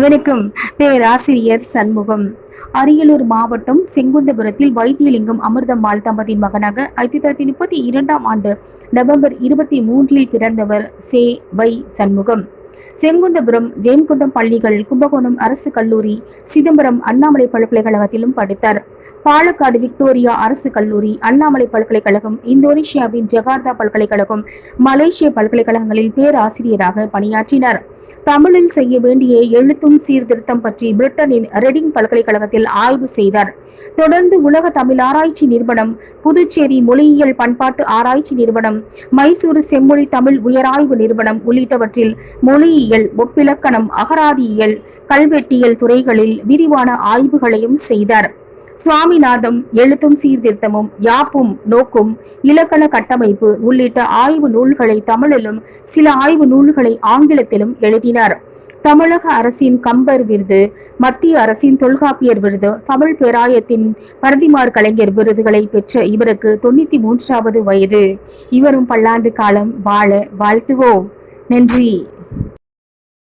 வணக்கம் பேராசிரியர் சண்முகம். அரியலூர் மாவட்டம் செங்குந்தபுரத்தில் வைத்தியலிங்கம் அமிர்தம்மாள் தம்பதியின் மகனாக ஆயிரத்தி தொள்ளாயிரத்தி முப்பத்தி இரண்டாம் ஆண்டு நவம்பர் இருபத்தி மூன்றில் பிறந்தவர் சே வை சண்முகம். செங்குந்தபுரம் ஜெயம்குண்டம் பள்ளிகள் கும்பகோணம் அரசு கல்லூரி சிதம்பரம் அண்ணாமலை பல்கலைக்கழகத்திலும் படித்தார். பாலக்காடு விக்டோரியா அரசு கல்லூரி அண்ணாமலை பல்கலைக்கழகம் இந்தோனேஷியாவின் ஜகார்த்தா பல்கலைக்கழகம் மலேசிய பல்கலைக்கழகங்களில் பேராசிரியராக பணியாற்றினார். தமிழில் செய்ய வேண்டிய எழுத்தும் சீர்திருத்தம் பற்றி பிரிட்டனின் ரெடிங் பல்கலைக்கழகத்தில் ஆய்வு செய்தார். தொடர்ந்து உலக தமிழ் ஆராய்ச்சி நிறுவனம் புதுச்சேரி மொழியியல் பண்பாட்டு ஆராய்ச்சி நிறுவனம் மைசூர் செம்மொழி தமிழ் உயராய்வு நிறுவனம் உள்ளிட்டவற்றில் மொழி மொழியியல் ஒப்பிலக்கணம் அகராதியியல் கல்வெட்டியல் துறைகளில் விரிவான ஆய்வுகளையும் செய்தார். சுவாமிநாதம் எழுத்தும் சீர்திருத்தமும் யாப்பும் நோக்கும் இலக்கண கட்டமைப்பு உள்ளிட்ட ஆய்வு நூல்களை தமிழிலும் சில ஆய்வு நூல்களை ஆங்கிலத்திலும் எழுதினார். தமிழக அரசின் கம்பர் விருது மத்திய அரசின் தொல்காப்பியர் விருது தமிழ் பேராயத்தின் பரதிமார் கலைஞர் விருதுகளை பெற்ற இவருக்கு தொண்ணூத்தி மூன்றாவது வயது. இவரும் பல்லாண்டு காலம் வாழ வாழ்த்துவோம். நன்றி.